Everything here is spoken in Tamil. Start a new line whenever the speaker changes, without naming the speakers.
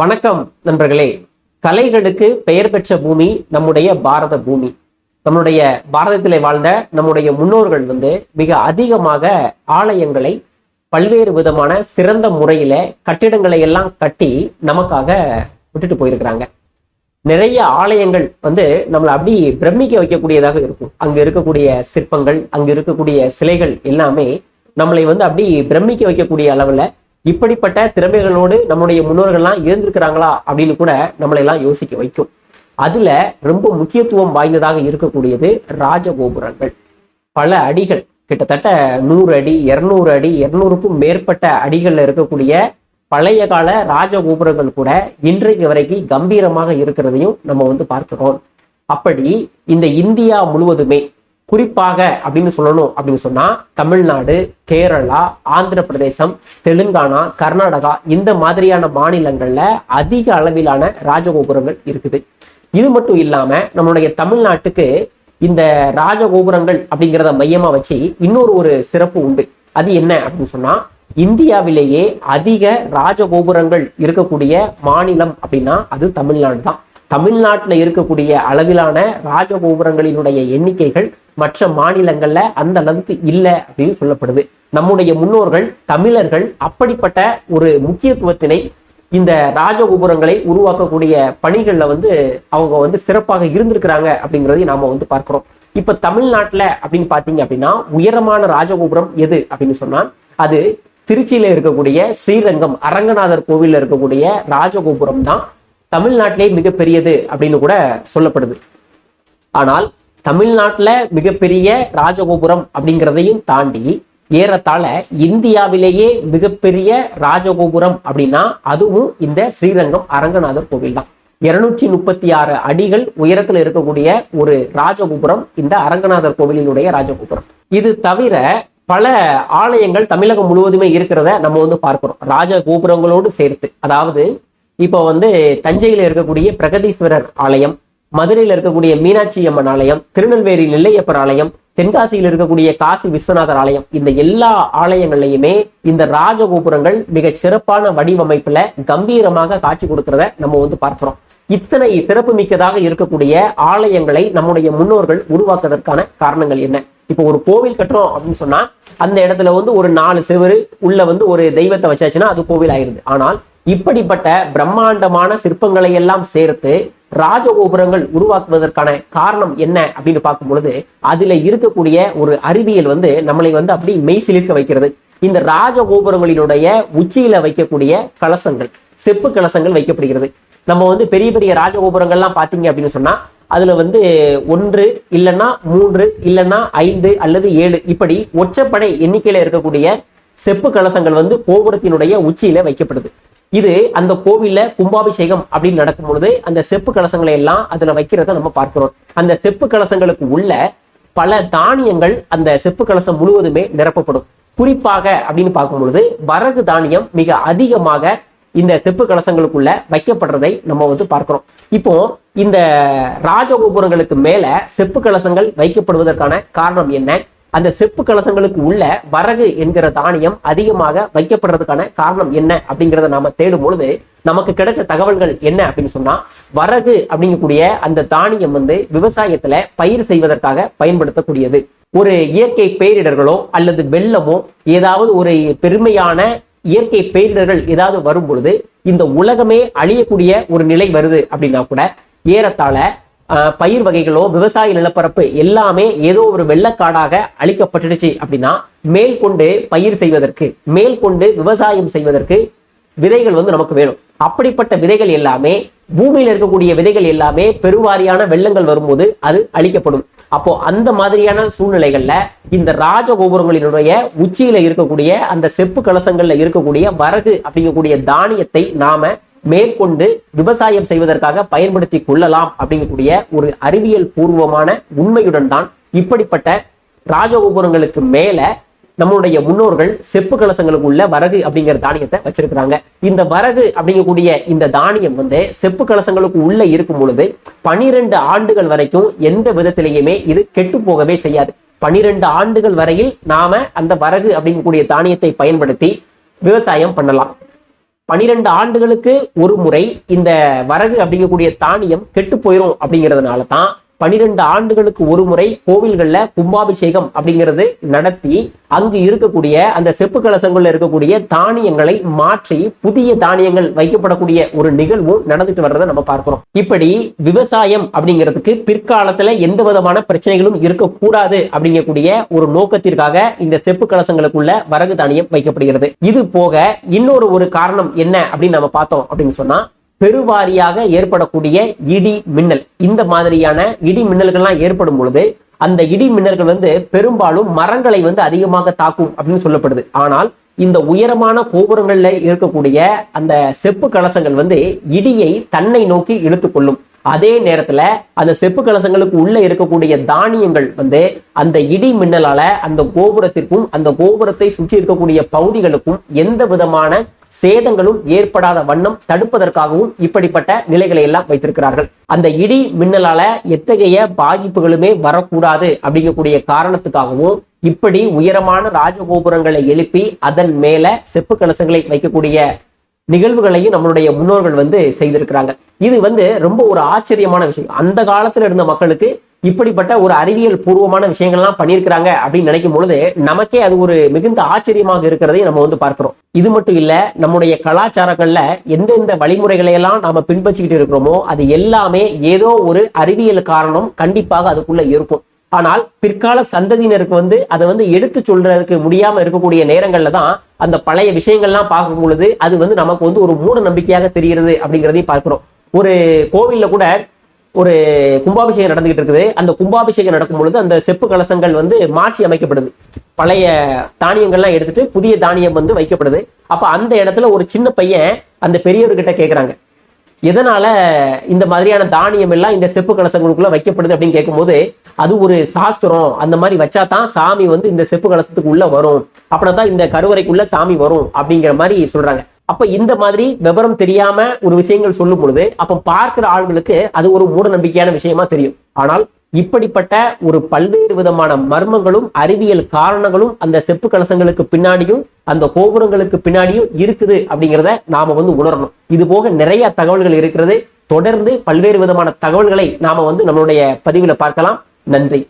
வணக்கம் நண்பர்களே. கலைகளுக்கு பெயர் பெற்ற பூமி நம்முடைய பாரத பூமி. நம்முடைய பாரதத்திலே வாழ்ந்த நம்முடைய முன்னோர்கள் வந்து மிக அதிகமாக ஆலயங்களை பல்வேறு விதமான சிறந்த முறையில கட்டிடங்களை எல்லாம் கட்டி நமக்காக விட்டுட்டு போயிருக்கிறாங்க. நிறைய ஆலயங்கள் வந்து நம்மளை அப்படி பிரமிக்க வைக்கக்கூடியதாக இருக்கும். அங்க இருக்கக்கூடிய சிற்பங்கள் அங்க இருக்கக்கூடிய சிலைகள் எல்லாமே நம்மளை வந்து அப்படி பிரமிக்க வைக்கக்கூடிய அளவுல இப்படிப்பட்ட திறமைகளோடு நம்முடைய முன்னோர்கள்லாம் இருந்திருக்கிறாங்களா அப்படின்னு கூட நம்மளை எல்லாம் யோசிக்க வைக்கும். அதுல ரொம்ப முக்கியத்துவம் வாய்ந்ததாக இருக்கக்கூடியது ராஜகோபுரங்கள். பல அடிகள் கிட்டத்தட்ட நூறு அடி இருநூறு அடி இருநூறுக்கும் மேற்பட்ட அடிகள்ல இருக்கக்கூடிய பழைய கால ராஜகோபுரங்கள் கூட இன்றைக்கு வரைக்கும் கம்பீரமாக இருக்கிறதையும் நம்ம வந்து பார்க்கிறோம். அப்படி இந்த இந்தியா முழுவதுமே குறிப்பாக அப்படின்னு சொல்லணும் அப்படின்னு சொன்னா தமிழ்நாடு கேரளா ஆந்திர பிரதேசம் தெலுங்கானா கர்நாடகா இந்த மாதிரியான மாநிலங்கள்ல அதிக அளவிலான ராஜகோபுரங்கள் இருக்குது. இது மட்டும் இல்லாம நம்மளுடைய தமிழ்நாட்டுக்கு இந்த ராஜகோபுரங்கள் அப்படிங்கிறத மையமா வச்சு இன்னொரு ஒரு சிறப்பு உண்டு. அது என்ன அப்படின்னு சொன்னா இந்தியாவிலேயே அதிக ராஜகோபுரங்கள் இருக்கக்கூடிய மாநிலம் அப்படின்னா அது தமிழ்நாடு தான். தமிழ்நாட்டில் இருக்கக்கூடிய அளவிலான ராஜகோபுரங்களினுடைய எண்ணிக்கைகள் மற்ற மாநிலங்கள்ல அந்த அளவுக்கு இல்லை அப்படின்னு சொல்லப்படுது. நம்முடைய முன்னோர்கள் தமிழர்கள் அப்படிப்பட்ட ஒரு முக்கியத்துவத்தினை இந்த ராஜகோபுரங்களை உருவாக்கக்கூடிய பணிகள்ல வந்து அவங்க வந்து சிறப்பாக இருந்திருக்கிறாங்க அப்படிங்கிறதையும் நாம வந்து பார்க்கிறோம். இப்ப தமிழ்நாட்டுல அப்படின்னு பாத்தீங்க அப்படின்னா உயரமான ராஜகோபுரம் எது அப்படின்னு சொன்னா அது திருச்சியில இருக்கக்கூடிய ஸ்ரீரங்கம் அரங்கநாதர் கோவில்ல இருக்கக்கூடிய ராஜகோபுரம் தான் தமிழ்நாட்டிலே மிகப்பெரியது அப்படின்னு கூட சொல்லப்படுது. ஆனால் தமிழ்நாட்டுல மிகப்பெரிய ராஜகோபுரம் அப்படிங்கிறதையும் தாண்டி ஏறத்தாழ இந்தியாவிலேயே மிகப்பெரிய ராஜகோபுரம் அப்படின்னா அதுவும் இந்த ஸ்ரீரங்கம் அரங்கநாதர் கோவில் தான். இருநூற்றி முப்பத்தி ஆறு அடிகள் உயரத்துல இருக்கக்கூடிய ஒரு ராஜகோபுரம் இந்த அரங்கநாதர் கோவிலினுடைய ராஜகோபுரம். இது தவிர பல ஆலயங்கள் தமிழகம் முழுவதுமே இருக்கிறத நம்ம வந்து பார்க்கிறோம். ராஜகோபுரங்களோடு சேர்த்து. அதாவது இப்போ வந்து தஞ்சையில இருக்கக்கூடிய பிரகதீஸ்வரர் ஆலயம் மதுரையில் இருக்கக்கூடிய மீனாட்சி அம்மன் ஆலயம் திருநெல்வேலி நெல்லையப்பர் ஆலயம் தென்காசியில் இருக்கக்கூடிய காசி விஸ்வநாதர் ஆலயம் இந்த எல்லா ஆலயங்கள்லையுமே இந்த ராஜகோபுரங்கள் மிக சிறப்பான வடிவமைப்புல கம்பீரமாக காட்சி கொடுக்கறத நம்ம வந்து பார்க்கிறோம். இத்தனை சிறப்பு மிக்கதாக இருக்கக்கூடிய ஆலயங்களை நம்முடைய முன்னோர்கள் உருவாக்குவதற்கான காரணங்கள் என்ன? இப்போ ஒரு கோவில் கட்டுறோம் அப்படின்னு சொன்னா அந்த இடத்துல வந்து ஒரு நாலு செவரு உள்ள வந்து ஒரு தெய்வத்தை வச்சாச்சுன்னா அது கோவில் ஆயிருது. ஆனால் இப்படிப்பட்ட பிரம்மாண்டமான சிற்பங்களை எல்லாம் சேர்த்து ராஜகோபுரங்கள் உருவாக்குவதற்கான காரணம் என்ன அப்படின்னு பார்க்கும் பொழுது அதுல இருக்கக்கூடிய ஒரு அறிவியல் வந்து நம்மளை வந்து அப்படி மெய் சிலிர்க்க வைக்கிறது. இந்த ராஜகோபுரங்களினுடைய உச்சியில வைக்கக்கூடிய கலசங்கள் செப்பு கலசங்கள் வைக்கப்படுகிறது. நம்ம வந்து பெரிய பெரிய ராஜகோபுரங்கள்லாம் பாத்தீங்க அப்படின்னு சொன்னா அதுல வந்து ஒன்று இல்லைன்னா மூன்று இல்லைன்னா ஐந்து அல்லது ஏழு இப்படி ஒற்றைப்படை எண்ணிக்கையில இருக்கக்கூடிய செப்பு கலசங்கள் வந்து கோபுரத்தினுடைய உச்சியில வைக்கப்படுது. இது அந்த கோவில்ல கும்பாபிஷேகம் அப்படின்னு நடக்கும் பொழுது அந்த செப்பு கலசங்களை எல்லாம் அதுல வைக்கிறத நம்ம பார்க்கிறோம். அந்த செப்பு கலசங்களுக்கு உள்ள பல தானியங்கள் அந்த செப்பு கலசம் முழுவதுமே நிரப்பப்படும். குறிப்பாக அப்படின்னு பார்க்கும் பொழுது வரகு தானியம் மிக அதிகமாக இந்த செப்பு கலசங்களுக்குள்ள வைக்கப்படுறதை நம்ம வந்து பார்க்கிறோம். இப்போ இந்த ராஜகோபுரங்களுக்கு மேல செப்பு கலசங்கள் வைக்கப்படுவதற்கான காரணம் என்ன? அந்த செப்பு கலசங்களுக்கு உள்ள வரகு என்கிற தானியம் அதிகமாக வைக்கப்படுறதுக்கான காரணம் என்ன அப்படிங்கிறத நாம தேடும் பொழுது நமக்கு கிடைச்ச தகவல்கள் என்ன அப்படின்னு சொன்னா வரகு அப்படிங்கக்கூடிய அந்த தானியம் வந்து விவசாயத்துல பயிர் செய்வதற்காக பயன்படுத்தக்கூடியது. ஒரு இயற்கை பேரிடர்களோ அல்லது வெள்ளமோ ஏதாவது ஒரு பெருமையான இயற்கை பேரிடர்கள் ஏதாவது வரும் பொழுது இந்த உலகமே அழியக்கூடிய ஒரு நிலை வருது அப்படின்னா கூட ஏறத்தாழ பயிர் வகைகளோ விவசாய நிலப்பரப்பு எல்லாமே ஏதோ ஒரு வெள்ளக்காடாக அழிக்கப்பட்டுடுச்சு அப்படின்னா மேல் கொண்டு பயிர் செய்வதற்கு மேல் கொண்டு விவசாயம் செய்வதற்கு விதைகள் வந்து நமக்கு வேணும். அப்படிப்பட்ட விதைகள் எல்லாமே பூமியில் இருக்கக்கூடிய விதைகள் எல்லாமே பெருவாரியான வெள்ளங்கள் வரும்போது அது அழிக்கப்படும். அப்போ அந்த மாதிரியான சூழ்நிலைகள்ல இந்த ராஜகோபுரங்களினுடைய உச்சியில இருக்கக்கூடிய அந்த செப்பு கலசங்கள்ல இருக்கக்கூடிய வரகு அப்படிங்கக்கூடிய தானியத்தை நாம மேற்கொண்டு விவசாயம் செய்வதற்காக பயன்படுத்தி கொள்ளலாம் அப்படிங்கக்கூடிய ஒரு அறிவியல் பூர்வமான உண்மையுடன் தான் இப்படிப்பட்ட ராஜகோபுரங்களுக்கு மேல நம்மளுடைய முன்னோர்கள் செப்பு கலசங்களுக்கு உள்ள வரகு அப்படிங்கிற தானியத்தை வச்சிருக்கிறாங்க. இந்த வரகு அப்படிங்கக்கூடிய இந்த தானியம் வந்து செப்பு கலசங்களுக்கு உள்ள இருக்கும் பொழுது பனிரெண்டு ஆண்டுகள் வரைக்கும் எந்த விதத்திலேயுமே இது கெட்டு போகவே செய்யாது. பனிரெண்டு ஆண்டுகள் வரையில் நாம அந்த வரகு அப்படிங்கக்கூடிய தானியத்தை பயன்படுத்தி விவசாயம் பண்ணலாம். பனிரெண்டு ஆண்டுகளுக்கு ஒரு முறை இந்த வரகு அப்படிங்கக்கூடிய தானியம் கெட்டு போயிரும் அப்படிங்கிறதுனால தான் பனிரெண்டு ஆண்டுகளுக்கு ஒரு முறை கோவில்கள்ல கும்பாபிஷேகம் அப்படிங்கிறது நடத்தி அங்கு இருக்கக்கூடிய அந்த செப்பு கலசங்கள்ல இருக்கக்கூடிய தானியங்களை மாற்றி புதிய தானியங்கள் வைக்கப்படக்கூடிய ஒரு நிகழ்வும் நடந்துட்டு வர்றதை நம்ம பார்க்கிறோம். இப்படி விவசாயம் அப்படிங்கிறதுக்கு பிற்காலத்துல எந்த விதமான பிரச்சனைகளும் இருக்கக்கூடாது அப்படிங்கக்கூடிய ஒரு நோக்கத்திற்காக இந்த செப்பு கலசங்களுக்குள்ள வரகு தானியம் வைக்கப்படுகிறது. இது போக இன்னொரு ஒரு காரணம் என்ன அப்படின்னு நம்ம பார்த்தோம் அப்படின்னு சொன்னா பெருவாரியாக ஏற்படக்கூடிய இடி மின்னல். இந்த மாதிரியான இடி மின்னல்கள்லாம் ஏற்படும் பொழுது அந்த இடி மின்னல்கள் வந்து பெரும்பாலும் மரங்களை வந்து அதிகமாக தாக்கும் அப்படின்னு சொல்லப்படுது. ஆனால் இந்த உயரமான கோபுரங்கள்ல இருக்கக்கூடிய அந்த செப்பு கலசங்கள் வந்து இடியை தன்னை நோக்கி இழுத்துக்கொள்ளும் அதே நேரத்துல அந்த செப்பு கலசங்களுக்கு உள்ள இருக்கக்கூடிய தானியங்கள் வந்து அந்த இடி மின்னலால அந்த கோபுரத்திற்கும் அந்த கோபுரத்தை சுற்றி இருக்கக்கூடிய பகுதிகளுக்கும் எந்த விதமான சேதங்களும் ஏற்படாத வண்ணம் தடுப்பதற்காகவும் இப்படிப்பட்ட நிலைகளை எல்லாம் வைத்திருக்கிறார்கள். அந்த இடி மின்னலால எத்தகைய பாதிப்புகளுமே வரக்கூடாது அப்படிங்கக்கூடிய காரணத்துக்காகவும் இப்படி உயரமான ராஜகோபுரங்களை எழுப்பி அதன் மேல செப்பு கலசங்களை வைக்கக்கூடிய நிகழ்வுகளையும் நம்மளுடைய முன்னோர்கள் வந்து செய்திருக்கிறாங்க. இது வந்து ரொம்ப ஒரு ஆச்சரியமான விஷயம். அந்த காலத்துல இருந்த மக்களுக்கு இப்படிப்பட்ட ஒரு அறிவியல் பூர்வமான விஷயங்கள்லாம் பண்ணியிருக்கிறாங்க அப்படின்னு நினைக்கும் பொழுது நமக்கே அது ஒரு மிகுந்த ஆச்சரியமாக இருக்கிறதை நம்ம வந்து பார்க்கிறோம். இது மட்டும் இல்ல நம்முடைய கலாச்சாரங்கள்ல எந்தெந்த வழிமுறைகளை எல்லாம் நாம பின்பற்றிக்கிட்டு இருக்கிறோமோ அது எல்லாமே ஏதோ ஒரு அறிவியல் காரணம் கண்டிப்பாக அதுக்குள்ள இருக்கும். ஆனால் பிற்கால சந்ததியினருக்கு வந்து அதை வந்து எடுத்து சொல்றதுக்கு முடியாம இருக்கக்கூடிய நேரங்கள்ல தான் அந்த பழைய விஷயங்கள்லாம் பார்க்கும் பொழுது அது வந்து நமக்கு வந்து ஒரு மூட நம்பிக்கையாக தெரிகிறது அப்படிங்கிறதையும் பார்க்கிறோம். ஒரு கோவில்ல கூட ஒரு கும்பாபிஷேகம் நடந்துகிட்டு இருக்குது. அந்த கும்பாபிஷேகம் நடக்கும் பொழுது அந்த செப்பு கலசங்கள் வந்து மாற்றி அமைக்கப்படுது. பழைய தானியங்கள்லாம் எடுத்துட்டு புதிய தானியம் வந்து வைக்கப்படுது. அப்ப அந்த இடத்துல ஒரு சின்ன பையன் அந்த பெரியவர்கிட்ட கேட்குறாங்க எதனால இந்த மாதிரியான தானியம் எல்லாம் இந்த செப்பு கலசங்களுக்குள்ள வைக்கப்படுது அப்படின்னு கேட்கும்போது அது ஒரு சாஸ்திரம். அந்த மாதிரி வச்சா தான் சாமி வந்து இந்த செப்பு கலசத்துக்கு உள்ள வரும். அப்படின்னா தான் இந்த கருவறைக்குள்ள சாமி வரும் அப்படிங்கிற மாதிரி சொல்றாங்க. அப்ப இந்த மாதிரி விவரம் தெரியாம ஒரு விஷயங்கள் சொல்லும் பொழுது அப்ப பார்க்கிற ஆள்களுக்கு அது ஒரு மூட நம்பிக்கையான விஷயமா தெரியும். ஆனால் இப்படிப்பட்ட ஒரு பல்வேறு விதமான மர்மங்களும் அறிவியல் காரணங்களும் அந்த செப்பு கலசங்களுக்கு பின்னாடியும் அந்த கோபுரங்களுக்கு பின்னாடியும் இருக்குது அப்படிங்கிறத நாம வந்து உணரணும். இது போக நிறைய தகவல்கள் இருக்கிறது. தொடர்ந்து பல்வேறு விதமான தகவல்களை நாம வந்து நம்மளுடைய பதிவுல பார்க்கலாம். நன்றி.